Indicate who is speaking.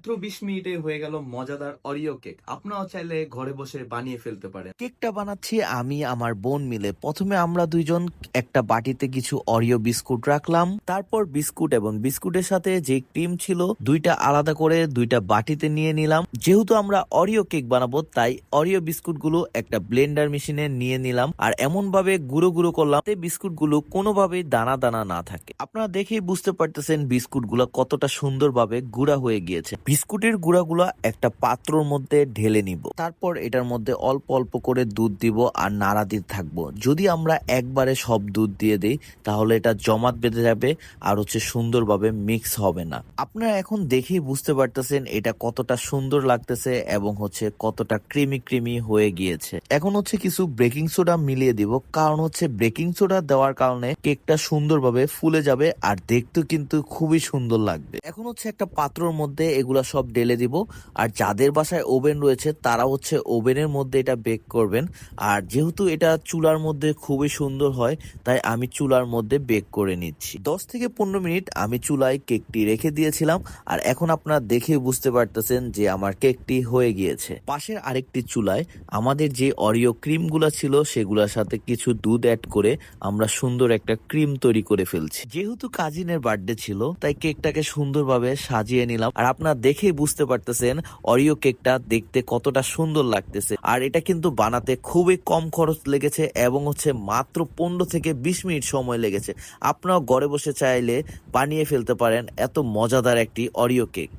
Speaker 1: মাত্র বিশ মিনিটে হয়ে গেল মজাদার অরিও কেক আপনারাও চাইলে ঘরে বসে বানিয়ে ফেলতে পারেন।
Speaker 2: কেকটা বানাচ্ছি আমি, আমার বোন মিলে। প্রথমে আমরা দুইজন একটা বাটিতে কিছু অরিও বিস্কুট রাখলাম। তারপর বিস্কুট এবং বিস্কুটের সাথে যে ক্রিম ছিল, দুইটা আলাদা করে দুইটা বাটিতে নিয়ে নিলাম। যেহেতু আমরা অরিও কেক বানাবো, তাই অরিও বিস্কুটগুলো একটা ব্লেন্ডার মেশিনে নিয়ে নিলাম। আর এমন ভাবে গুঁড়ো গুঁড়ো করলাম বিস্কুটগুলো কোনোভাবেই দানা দানা না থাকে। আপনারা দেখেই বুঝতে পারতেছেন বিস্কুটগুলো কতটা সুন্দরভাবে গুঁড়া হয়ে গিয়েছে। বিস্কুটের গুঁড়াগুলো একটা পাত্রর মধ্যে ঢেলে নিব। তারপর এটার মধ্যে অল্প অল্প করে দুধ দিব আর নাড়া দিতে থাকব। যদি আমরা একবারে সব দুধ দিয়ে দিই, তাহলে এটা জমাট বেঁধে যাবে আর হচ্ছে সুন্দরভাবে মিক্স হবে না। আপনারা এখন দেখেই বুঝতে পারতেছেন এটা কতটা সুন্দর লাগতেছে এবং হচ্ছে কতটা ক্রিমি ক্রিমি হয়ে গিয়েছে। এখন হচ্ছে কিছু বেকিং সোডা মিলিয়ে দিব। কারণ হচ্ছে বেকিং সোডা দেওয়ার কারণে কেকটা সুন্দরভাবে ফুলে যাবে আর দেখতে কিন্তু খুবই সুন্দর লাগবে। এখন হচ্ছে একটা পাত্রর মধ্যে এগুলা সব ঢেলে দিব। আর যাদের বাসায় ওভেন রয়েছে, তারা হচ্ছে ওভেনের মধ্যে এটা বেক করবেন। আর যেহেতু এটা চুলার মধ্যে খুবই সুন্দর হয়, তাই আমি চুলার মধ্যে বেক করে নিচ্ছি। দশ থেকে পনেরো মিনিট আমি চুলায় কেকটি রেখে দিয়েছিলাম। আর এখন আপনারা দেখে বুঝতে পারতেছেন যে আমার কেকটি হয়ে গিয়েছে। পাশের আরেকটি চুলায় আমাদের যে অরিও ক্রিমগুলো ছিল, সেগুলোর সাথে কিছু দুধ অ্যাড করে আমরা সুন্দর একটা ক্রিম তৈরি করে ফেলছি। যেহেতু কাজিনের বার্থডে ছিল, তাই কেকটাকে সুন্দরভাবে সাজিয়ে নিলাম। আর আপনারা দেখেই বুঝতে পারতেছেন অরিও কেকটা দেখতে কতটা সুন্দর লাগতেছে। আর এটা কিন্তু বানাতে খুবই কম খরচ লেগেছে এবং হচ্ছে মাত্র পনেরো থেকে বিশ মিনিট সময় লেগেছে। আপনারাও ঘরে বসে চাইলে বানিয়ে ফেলতে পারেন, এত মজাদার একটি অরিও কেক